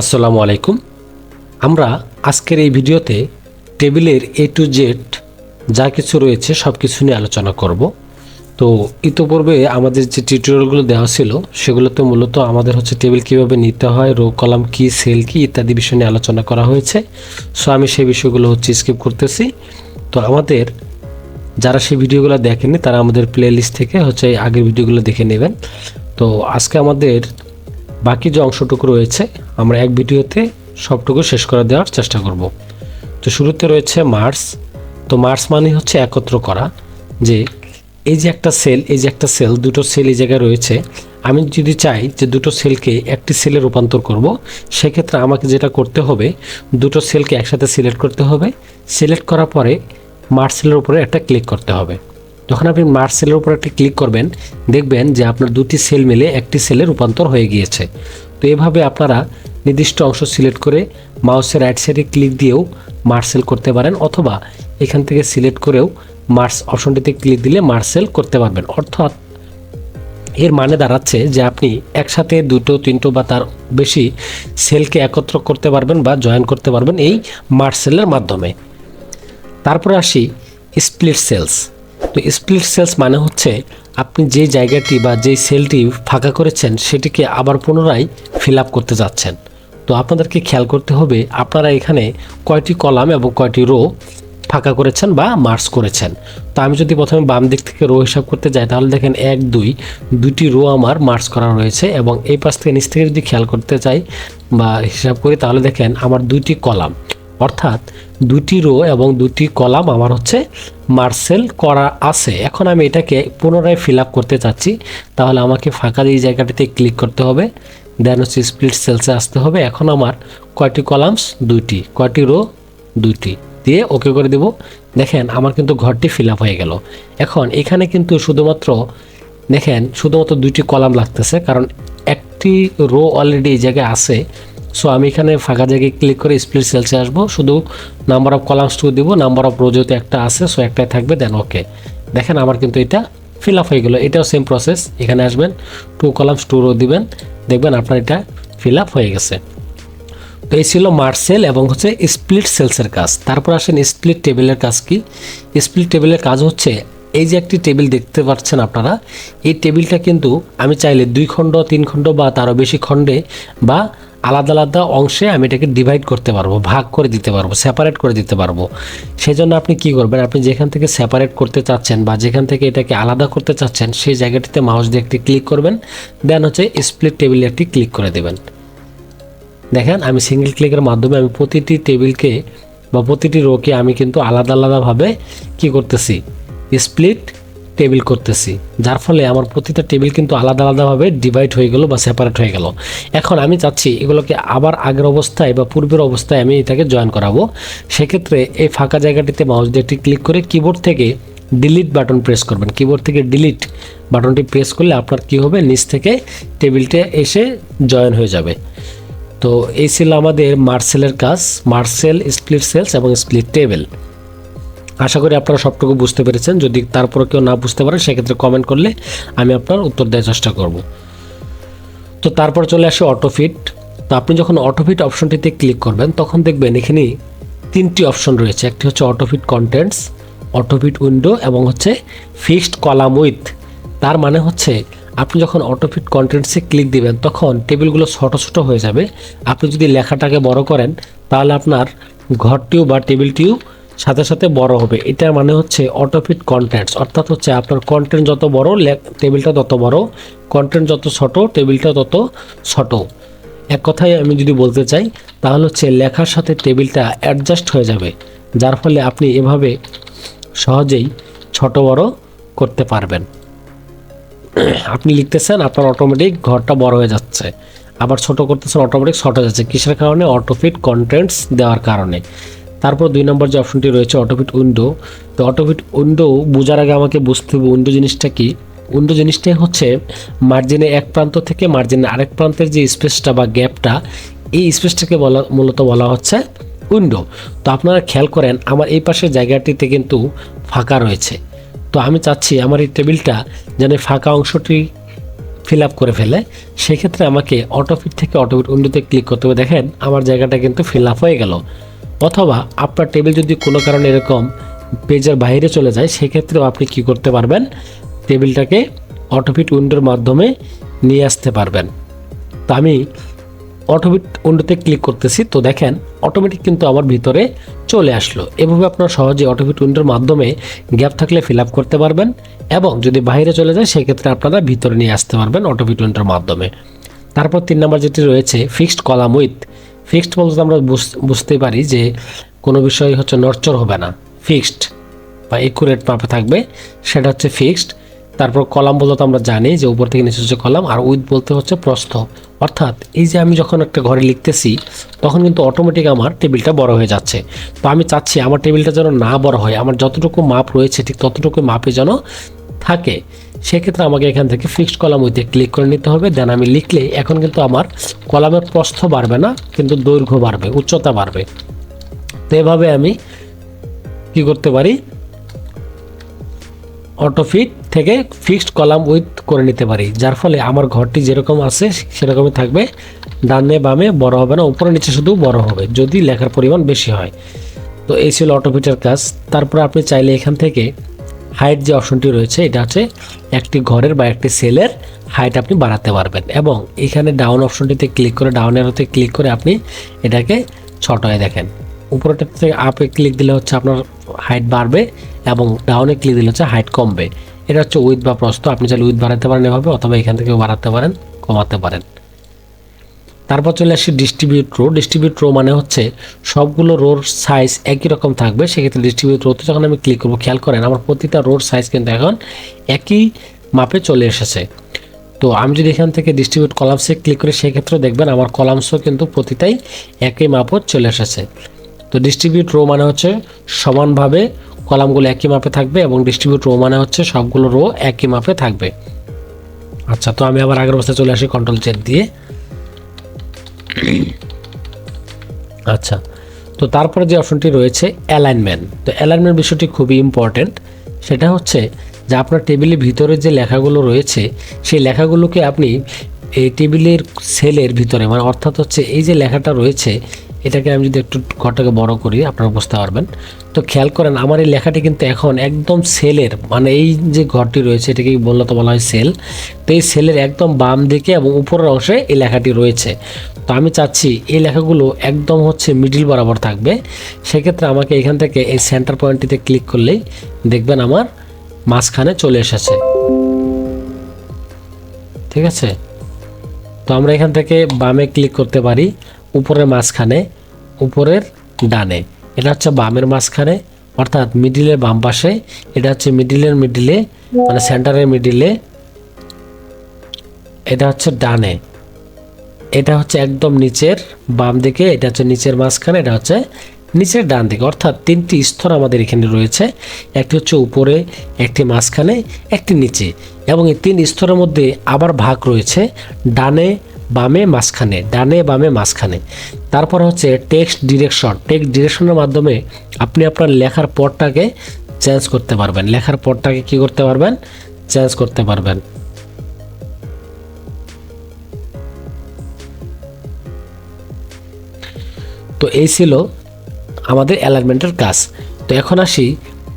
আসসালামু আলাইকুম। আমরা আজকের এই ভিডিওতে টেবিলের এ টু জেড যা কিছু রয়েছে সব কিছু নিয়ে আলোচনা করব। তো ইতোপূর্বে আমাদের যে টিউটোরিয়ালগুলো দেওয়া ছিল, সেগুলোতে মূলত আমাদের হচ্ছে টেবিল কীভাবে নিতে হয়, রো, কলাম কি, সেল কি ইত্যাদি বিষয় নিয়ে আলোচনা করা হয়েছে। সো আমি সেই বিষয়গুলো হচ্ছে স্কিপ করতেছি। তো আমাদের যারা সেই ভিডিওগুলো দেখেনি তারা আমাদের প্লেলিস্ট থেকে হচ্ছে আগের ভিডিওগুলো দেখে নেবেন। তো আজকে আমাদের বাকি যে অংশটুকু রয়েছে, আমরা এক ভিডিওতে সবটুকু শেষ করে দেওয়ার চেষ্টা করব। তো শুরুতে রয়েছে মার্স তো মার্স মানে হচ্ছে একত্র করা, যে এই যে একটা সেল এই যে একটা সেল দুটো সেল এই জায়গায় রয়েছে। আমি যদি চাই যে দুটো সেলকে একটি সেলে রূপান্তর করব, সেক্ষেত্রে আমাকে যেটা করতে হবে, দুটো সেলকে একসাথে সিলেক্ট করতে হবে। সিলেক্ট করার পরে মার্চ সেলের উপরে একটা ক্লিক করতে হবে। যখন আপনি মার্চ সেলের উপর একটা ক্লিক করবেন, দেখবেন যে আপনার দুটি সেল মিলে একটি সেলে রূপান্তর হয়ে গিয়েছে। তো এভাবে আপনারা নির্দিষ্ট অংশ সিলেক্ট করে মাউসের রাইট সাইডে ক্লিক দিয়েও মার্সেল করতে পারেন অথবা এখান থেকে সিলেক্ট করেও মার্স অপশনটিতে ক্লিক দিলে মার্সেল করতে পারবেন। অর্থাৎ এর মানে দাঁড়াচ্ছে যে আপনি একসাথে দুটো, তিনটো বা তার বেশি সেলকে একত্র করতে পারবেন বা জয়েন করতে পারবেন এই মার্সেলের মাধ্যমে। তারপরে আসি স্প্লিট সেলস তো স্প্লিট সেলস মানে হচ্ছে আপনি যে জায়গাটি বা যেই সেলটি ফাঁকা করেছেন সেটিকে আবার পুনরায় ফিল আপ করতে যাচ্ছেন। তো আপনাদেরকে খেয়াল করতে হবে আপনারা এখানে কয়টি কলাম এবং কয়টি রো ফাঁকা করেছেন বা মার্চ করেছেন। তো আমি যদি প্রথমে বাম দিক থেকে রো হিসাব করতে যাই, তাহলে দেখেন এক, দুই দুটি রো আমার মার্চ করা রয়েছে এবং এই পাশ থেকে নিচ থেকে যদি খেয়াল করতে চাই বা হিসাব করি, তাহলে দেখেন আমার দুইটি কলাম। অর্থাৎ দুটি রো এবং দুটি কলাম আমার হচ্ছে মার্সেল করা আছে। এখন আমি এটাকে পুনরায় ফিল করতে চাচ্ছি। তাহলে আমাকে ফাঁকা এই জায়গাটিতে ক্লিক করতে হবে। দেন হচ্ছে স্প্লিট সেলসে আসতে হবে। এখন আমার কয়টি কলামস? দুইটি। কয়টি রো? দুইটি। দিয়ে ওকে করে দেব। দেখেন আমার কিন্তু ঘরটি ফিল হয়ে গেল। এখন এখানে কিন্তু শুধুমাত্র দেখেন শুধুমাত্র দুইটি কলাম লাগতেছে। কারণ একটি রো অলরেডি এই জায়গায় আছে। সো আমি এখানে ফাঁকা জায়গায় ক্লিক করে স্প্লিট সেলসে আসব। শুধু নাম্বার অফ কলামস টু দিব নাম্বার অফ রো যেহেতু একটা আছে সো একটাই থাকবে দেন ওকে দেখেন আমার কিন্তু এটা ফিল আপ হয়ে গেলো। এটাও সেম প্রসেস এখানে আসবেন টু কলামস টু রো দিবেন, দেখবেন আপনার এটা ফিল আপ হয়ে গেছে। তো এই ছিল মার্সেল এবং হচ্ছে স্প্লিট সেলসের কাজ। তারপর আসেন স্প্লিট টেবিলের কাজ কি? স্প্লিট টেবিলের কাজ হচ্ছে, এই যে একটি টেবিল দেখতে পাচ্ছেন আপনারা, এই টেবিলটা কিন্তু আমি চাইলে দুই খণ্ড, তিন খণ্ড বা তারও বেশি খণ্ডে বা আলাদা আলাদা অংশে আমি এটাকে ডিভাইড করতে পারব, ভাগ করে দিতে পারব সেপারেট করে দিতে পারব। সেই জন্য আপনি কি করবেন? আপনি যেখান থেকে সেপারেট করতে চাচ্ছেন বা যেখান থেকে এটাকে আলাদা করতে চাচ্ছেন, সেই জায়গাটিতে মাউস দিয়ে একটি ক্লিক করবেন দেন হচ্ছে স্প্লিট টেবিলে একটি ক্লিক করে দেবেন। দেখেন, আমি সিঙ্গেল ক্লিকের মাধ্যমে আমি প্রতিটি টেবিলকে বা প্রতিটি রোকে আমি কিন্তু আলাদা আলাদাভাবে কি করতেছি? স্প্লিট টেবিল করতেছি। যার ফলে আমার প্রতিটা টেবিল কিন্তু আলাদা আলাদাভাবে ডিভাইড হয়ে গেল বা সেপারেট হয়ে গেল। এখন আমি চাচ্ছি এগুলোকে আবার আগের অবস্থায় বা পূর্বের অবস্থায় আমি এটাকে জয়েন করাবো। সেক্ষেত্রে এই ফাঁকা জায়গাটিতে মাউস দিয়ে ক্লিক করে কিবোর্ড থেকে ডিলিট বাটন প্রেস করবেন। কিবোর্ড থেকে ডিলিট বাটনটি প্রেস করলে আপনার কি হবে? নিচ থেকে টেবিলটা এসে জয়েন হয়ে যাবে। তো এই ছিল আমাদের মার্সেলের কাজ। মার্সেল স্প্লিট সেলস এবং স্প্লিট টেবিল আশা করি আপনারা সবটুকু বুঝতে পেরেছেন। যদি তারপরে কেউ না বুঝতে পারেন সেক্ষেত্রে কমেন্ট করলে আমি আপনার উত্তর দেওয়ার চেষ্টা করব। তো তারপর চলে আসে অটোফিট তো আপনি যখন অটোফিট অপশনটিতে ক্লিক করবেন, তখন দেখবেন এখানে তিনটি অপশন রয়েছে। একটি হচ্ছে অটোফিট কন্টেন্টস অটোফিট উইন্ডো এবং হচ্ছে ফিক্সড কলাম উইথ তার মানে হচ্ছে আপনি যখন অটোফিট কন্টেন্টসে ক্লিক দিবেন, তখন টেবিলগুলো ছোটো ছোটো হয়ে যাবে। আপনি যদি লেখাটাকে বড় করেন, তাহলে আপনার ঘরটিও বা টেবিলটিও সাথে সাথে বড় হবে। এটার মানে হচ্ছে অটোফিট কন্টেন্টস অর্থাৎ হচ্ছে আপনার কন্টেন্ট যত বড় টেবিলটা তত বড় কন্টেন্ট যত ছোট টেবিলটা তত ছোট। এক কথায় আমি যদি বলতে চাই, তাহলে হচ্ছে লেখার সাথে টেবিলটা অ্যাডজাস্ট হয়ে যাবে, যার ফলে আপনি এভাবে সহজেই ছোট বড় করতে পারবেন। আপনি লিখতেছেন, আপনার অটোমেটিক ঘরটা বড় হয়ে যাচ্ছে। আবার ছোট করতেছেন অটোমেটিক ছোট হয়ে যাচ্ছে কিসের কারণে? অটোফিট কন্টেন্টস দেওয়ার কারণে। তারপর দুই নম্বর যে অপশনটি রয়েছে অটোফিট উইন্ডো তো অটোফিট উইন্ডো বোঝার আগে আমাকে বুঝতে হবে উইন্ডো জিনিসটা কি। উইন্ডো জিনিসটাই হচ্ছে মার্জিনে এক প্রান্ত থেকে মার্জিনে আরেক প্রান্তের যে স্পেসটা বা গ্যাপটা এই স্পেসটাকে বলা, মূলত বলা হচ্ছে উইন্ডো তো আপনারা খেয়াল করেন, আমার এই পাশের জায়গাটিতে কিন্তু ফাঁকা রয়েছে। তো আমি চাচ্ছি আমার এই টেবিলটা যেন ফাঁকা অংশটি ফিল আপ করে ফেলে। সেক্ষেত্রে আমাকে অটোফিট থেকে অটোফিট উইন্ডোতে ক্লিক করতে হবে। দেখেন, আমার জায়গাটা কিন্তু ফিল আপ হয়ে গেল। অথবা আপনার টেবিল যদি কোনো কারণে এরকম পেজের বাইরে চলে যায়, সেক্ষেত্রেও আপনি কি করতে পারবেন? টেবিলটাকে অটোফিট উইন্ডোর মাধ্যমে নিয়ে আসতে পারবেন। তো আমি অটোমেট উইন্ডোতে ক্লিক করতেছি। তো দেখেন অটোমেটিক কিন্তু আমার ভিতরে চলে আসলো। এভাবে আপনার সহজে অটোমেট উইন্ডোর মাধ্যমে গ্যাপ থাকলে ফিল করতে পারবেন এবং যদি বাইরে চলে যায়, সেক্ষেত্রে আপনারা ভিতরে নিয়ে আসতে পারবেন অটোমেট উইন্ডোর মাধ্যমে। তারপর তিন নম্বর যেটি রয়েছে ফিক্সড কলাম উইথ ফিক্সড বলতে আমরা বুঝ- বুঝতে পারি যে কোনো বিষয় হচ্ছে নড়চড় হবে না। ফিক্সড বা একুরেট মাপে থাকবে, সেটা হচ্ছে ফিক্সড তারপর কলাম বলতে তো আমরা জানি যে উপর থেকে নিচে হচ্ছে কলাম, আর উইথ বলতে হচ্ছে প্রস্থ। অর্থাৎ এই যে আমি যখন একটা ঘরে লিখতেছি, তখন কিন্তু অটোমেটিক আমার টেবিলটা বড় হয়ে যাচ্ছে। তো আমি চাচ্ছি আমার টেবিলটা যেন না বড় হয়, আমার যতটুকু মাপ রয়েছে ঠিক ততটুকু মাপে যেন থাকে। সেক্ষেত্রে আমাকে এখান থেকে ফিক্সড কলাম উইথে ক্লিক করে নিতে হবে। দেন আমি লিখলে এখন কিন্তু আমার কলামের প্রস্থ বাড়বে না, কিন্তু দৈর্ঘ্য বাড়বে, উচ্চতা বাড়বে। তো এভাবে আমি কি করতে পারি? অটোফিট থেকে ফিক্সড কলাম উইথ করে নিতে পারি, যার ফলে আমার ঘরটি যেরকম আছে সেরকমই থাকবে। ডানে বামে বড় হবে না, উপরে নিচে শুধু বড় হবে, যদি লেখার পরিমাণ বেশি হয়। তো এই ছিল অটোফিটের কাজ। তারপর আপনি চাইলে এখান থেকে হাইট যে অপশনটি রয়েছে, এটা হচ্ছে একটি ঘরের বা একটি সেলের হাইট আপনি বাড়াতে পারবেন এবং এখানে ডাউন অপশনটিতে ক্লিক করে ডাউন এরোতে ক্লিক করে আপনি এটাকে ছোট হয়ে দেখেন। উপরেটা থেকে আপে ক্লিক দিলে হচ্ছে আপনার হাইট বাড়বে এবং ডাউনে ক্লিক দিলে হচ্ছে হাইট কমবে। এটা হচ্ছে উইথ বা প্রস্থ, আপনি চাইলে উইথ বাড়াতে পারেন এভাবে, অথবা এখান থেকে বাড়াতে পারেন, কমাতে পারেন। তারপর চলে আসি ডিস্ট্রিবিউট রো ডিস্ট্রিবিউট রো মানে হচ্ছে সবগুলো রোর সাইজ একই রকম থাকবে। সেক্ষেত্রে ডিস্ট্রিবিউট রোতে যখন আমি ক্লিক করব, খেয়াল করেন আমার প্রতিটা রোর সাইজ কিন্তু এখন একই মাপে চলে এসেছে। তো আমি যদি এখান থেকে ডিস্ট্রিবিউট কলামসে ক্লিক করি সেক্ষেত্রে দেখবেন আমার কলামসও কিন্তু প্রতিটাই একই মাপও চলে এসেছে। তো ডিস্ট্রিবিউট রো মানে হচ্ছে সমানভাবে কলামগুলো একই মাপে থাকবে এবং ডিস্ট্রিবিউট রো মানে হচ্ছে সবগুলো রো একই মাপে থাকবে। আচ্ছা তো আমি আবার আগের অবস্থায় চলে আসি কন্ট্রোল চেক দিয়ে। আচ্ছা তো তারপরে যে অপশনটি রয়েছে অ্যালাইনমেন্ট তো অ্যালাইনমেন্ট বিষয়টি খুবই ইম্পর্ট্যান্ট সেটা হচ্ছে যে আপনার টেবিলের ভিতরে যে লেখাগুলো রয়েছে, সেই লেখাগুলোকে আপনি এই টেবিলের সেলের ভিতরে মানে অর্থাৎ হচ্ছে এই যে লেখাটা রয়েছে, এটাকে আমি যদি একটু ঘরটাকে বড় করি, আপনারা বুঝতে পারবেন। তো খেয়াল করেন, আমার এই লেখাটি কিন্তু এখন একদম সেলের মানে এই যে ঘরটি রয়েছে, এটাকে বললে তো বলা হয় সেল তো এই সেলের একদম বাম দিকে এবং উপরের অংশে এই লেখাটি রয়েছে। তো আমি চাচ্ছি এই লেখাগুলো একদম হচ্ছে মিডিল বরাবর থাকবে। সেক্ষেত্রে আমাকে এখান থেকে এই সেন্টার পয়েন্টটিতে ক্লিক করলেই দেখবেন আমার মাঝখানে চলে এসেছে। ঠিক আছে? তো আমরা এখান থেকে বামে ক্লিক করতে পারি, উপরের মাঝখানে, উপরের ডানে। এটা হচ্ছে বামের মাঝখানে, অর্থাৎ মিডিলের বাম পাশে, এটা হচ্ছে মিডিলের মিডিলে মানে সেন্টারের মিডিলে এটা হচ্ছে ডানে। এটা হচ্ছে একদম নিচের বাম দিকে, এটা হচ্ছে নিচের মাঝখানে, এটা হচ্ছে নিচের ডান দিকে। অর্থাৎ তিনটি স্তর আমাদের এখানে রয়েছে, একটি হচ্ছে উপরে, একটি মাঝখানে, একটি নিচে। এবং এই তিন স্তরের মধ্যে আবার ভাগ রয়েছে, ডানে, বামে, মাঝখানে, ডানে, বামে, মাঝখানে। তারপর হচ্ছে টেক্সট ডিরেকশন টেক্সট ডিরেকশনের মাধ্যমে আপনি আপনার লেখার পটটাকে চেঞ্জ করতে পারবেন। লেখার পটটাকে কি করতে পারবেন? চেঞ্জ করতে পারবেন। তো এই ছিল আমাদের অ্যালাইনমেন্টের কাজ। তো এখন আসি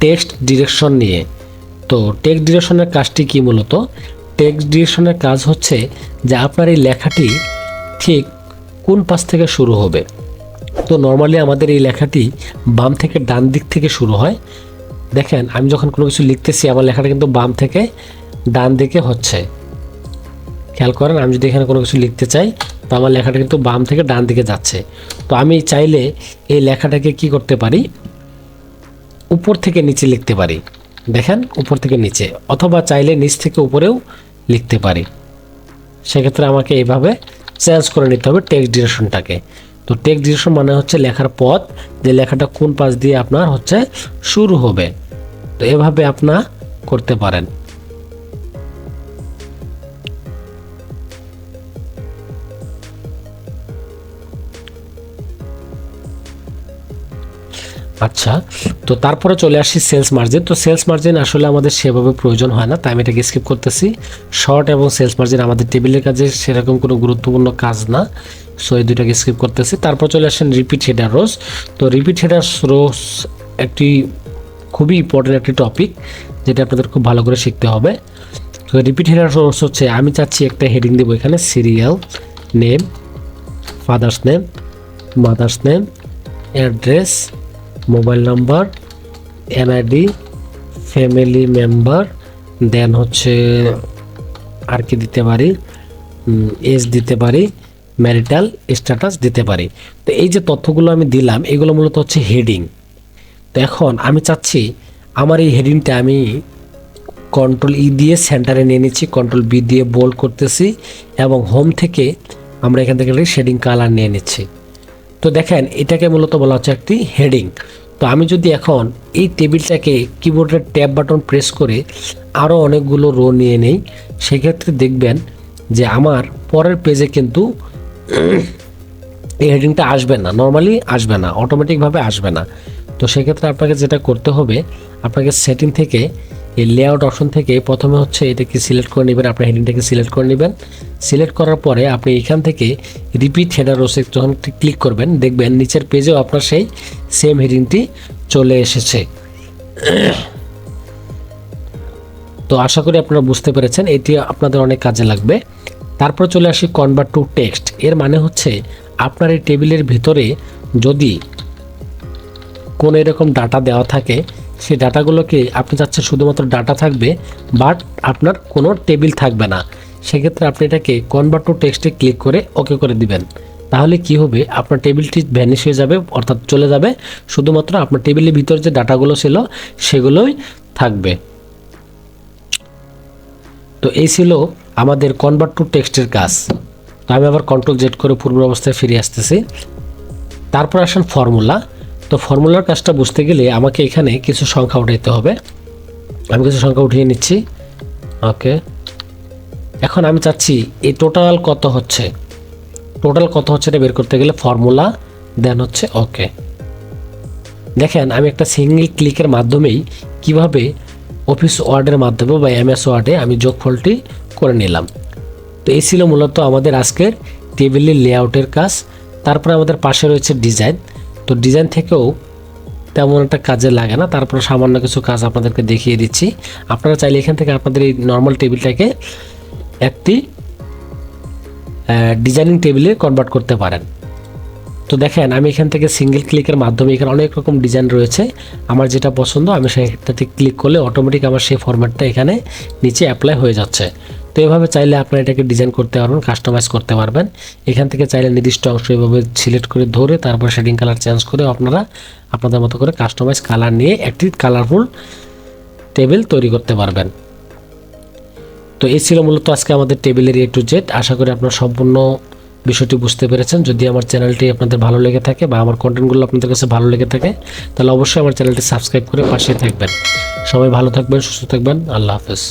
টেক্সট ডিরেকশন নিয়ে। তো টেক্সট ডিরেকশনের কাজটি কি মূলত? টেক্সট ডিরেকশনের কাজ হচ্ছে যে আপনার এই লেখাটি ঠিক কোন পাশ থেকে শুরু হবে। তো নর্মালি আমাদের এই লেখাটি বাম থেকে ডান দিক থেকে শুরু হয়। দেখেন, আমি যখন কোনো কিছু লিখতেছি, আমার লেখাটা কিন্তু বাম থেকে ডান দিকে হচ্ছে। খেয়াল করেন, আমি যদি এখানে কোনো কিছু লিখতে চাই আমার লেখাটা কিন্তু বাম থেকে ডান দিকে যাচ্ছে। তো আমি চাইলে এই লেখাটাকে কি করতে পারি? উপর থেকে নিচে লিখতে পারি। দেখেন, উপর থেকে নিচে। অথবা চাইলে নিচ থেকে উপরেও লিখতে পারি। সেক্ষেত্রে আমাকে এইভাবে চেঞ্জ করে নিতে হবে টেক্সট ডিরেকশনটাকে তো টেক্সট ডিরেকশন মানে হচ্ছে লেখার পথ, যে লেখাটা কোন পাশ দিয়ে আপনার হচ্ছে শুরু হবে। তো এভাবে আপনার করতে পারেন। আচ্ছা তো তারপরে চলে আসি সেলস মার্জিন তো সেলস মার্জিন আসলে আমাদের সেভাবে প্রয়োজন হয় না তাই আমি এটাকে স্কিপ করতেছি। শর্ট এবং সেলস মার্জিন আমাদের টেবিলের কাজে সেরকম কোনো গুরুত্বপূর্ণ কাজ না সো এই দুইটাকে স্কিপ করতেছি। তারপর চলে আসেন রিপিট হেডার রোজ তো রিপিট হেডার রোজ একটি খুবই ইম্পর্টেন্ট একটি টপিক যেটা আপনাদের খুব ভালো করে শিখতে হবে। তো রিপিট হেডার রোজ হচ্ছে, আমি চাচ্ছি একটা হেডিং দেবো এখানে serial name father's name mother's name address mobile number NID family member দেন হচ্ছে আর কি দিতে পারি? এজ দিতে পারি ম্যারিটাল স্ট্যাটাস দিতে পারি। তো এই যে তথ্যগুলো আমি দিলাম, এগুলো মূলত হচ্ছে হেডিং তো এখন আমি চাচ্ছি, আমার এই হেডিংটা আমি কন্ট্রোল ই দিয়ে সেন্টারে নিয়ে নিচ্ছি কন্ট্রোল বি দিয়ে বোল্ড করতেছি, এবং হোম থেকে আমরা এখান থেকে শেডিং কালার নিয়ে নিচ্ছি। তো দেখেন, এটাকে মূলত বলা হচ্ছে একটি হেডিং। তো আমি যদি এখন এই টেবিলটাকে কিবোর্ডের ট্যাব বাটন প্রেস করে আরও অনেকগুলো রো নিয়ে নেই, সেক্ষেত্রে দেখবেন যে আমার পরের পেজে কিন্তু এই হেডিংটা আসবে না। নর্মালি আসবে না অটোমেটিকভাবে আসবে না। তো সেক্ষেত্রে আপনাকে যেটা করতে হবে, আপনাকে সেটিং থেকে এই লেআউট অপশন থেকে প্রথমে হচ্ছে এটাকে সিলেক্ট করে নেবেন আপনার হেডিংটাকে সিলেক্ট করে নেবেন। সিলেক্ট করার পরে আপনি এখান থেকে রিপিট হেডার রোসে যখন ক্লিক করবেন, দেখবেন নিচের পেজেও আপনার সেই সেম হেডিংটি চলে এসেছে। তো আশা করি আপনারা বুঝতে পেরেছেন, এটি আপনাদের অনেক কাজে লাগবে। তারপর চলে আসি কনভার্ট টু টেক্সট এর মানে হচ্ছে আপনার এই টেবিলের ভিতরে যদি কোনো এরকম ডাটা দেওয়া থাকে সেই ডাটাগুলোকে আপনি চাচ্ছেন শুধুমাত্র ডাটা থাকবে, বাট আপনার কোনো টেবিল থাকবে না। সেক্ষেত্রে আপনি এটাকে কনভার্ট টু টেক্সটে ক্লিক করে ওকে করে দিবেন। তাহলে কি হবে? আপনার টেবিলটি ভ্যানিশ হয়ে যাবে, অর্থাৎ চলে যাবে। শুধুমাত্র আপনার টেবিলের ভিতরে যে ডাটাগুলো ছিল, সেগুলোই থাকবে। তো এই ছিল আমাদের কনভার্ট টু টেক্সটের কাজ। আমি আবার কন্ট্রোল জেড করে পূর্ব অবস্থায় ফিরে আসতেছি। তারপর আসেন ফর্মুলা তো ফর্মুলার কাজটা বুঝতে গেলে আমাকে এখানে কিছু সংখ্যা উঠাইতে হবে। আমি কিছু সংখ্যা উঠিয়ে নিচ্ছি। ওকে। এখন আমি চাচ্ছি এই টোটাল কত হচ্ছে? টোটাল কত হচ্ছে এটা বের করতে গেলে ফর্মুলা, দেন হচ্ছে ওকে। দেখেন, আমি একটা সিঙ্গেল ক্লিকের মাধ্যমেই কীভাবে অফিস ওয়ার্ডের মাধ্যমে বা এমএস ওয়ার্ডে আমি যোগফলটি করে নিলাম। তো এই ছিল মূলত আমাদের আজকের টেবিলের লেআউটের কাজ। তারপরে আমাদের পাশে রয়েছে ডিজাইন। তো ডিজাইন থেকেও তেমন একটা কাজে লাগে না। তারপর সামান্য কিছু কাজ আপনাদেরকে দেখিয়ে দিচ্ছি। আপনারা চাইলে এখান থেকে আপনাদের এই নর্মাল টেবিলটাকে একটি ডিজাইনিং টেবিলে কনভার্ট করতে পারেন। তো দেখেন, আমি এখান থেকে সিঙ্গেল ক্লিকের মাধ্যমে এখানে অনেক রকম ডিজাইন রয়েছে। আমার যেটা পছন্দ, আমি সেটাতে ক্লিক করলে অটোমেটিক আমার সেই ফরম্যাটটা এখানে নিচে অ্যাপ্লাই হয়ে যাচ্ছে। তো এভাবে চাইলে আপনারা এটাকে ডিজাইন করতে পারবেন কাস্টমাইজ করতে পারবেন। এখান থেকে চাইলে নির্দিষ্ট অংশ এভাবে সিলেক্ট করে ধরে তারপর শেডিং কালার চেঞ্জ করে আপনারা আপনাদের মতো করে কাস্টমাইজ কালার নিয়ে একটি কালারফুল টেবিল তৈরি করতে পারবেন। তো এই ছিল মূলত আজকে আমাদের টেবিলের এ টু জেড আশা করি আপনারা সম্পূর্ণ বিষয়টি বুঝতে পেরেছেন। যদি আমার চ্যানেলটি আপনাদের ভালো লেগে থাকে বা আমার কন্টেন্টগুলো আপনাদের কাছে ভালো লেগে থাকে, তাহলে অবশ্যই আমার চ্যানেলটি সাবস্ক্রাইব করে পাশে থাকবেন। সবাই ভালো থাকবেন, সুস্থ থাকবেন। আল্লাহ হাফেজ।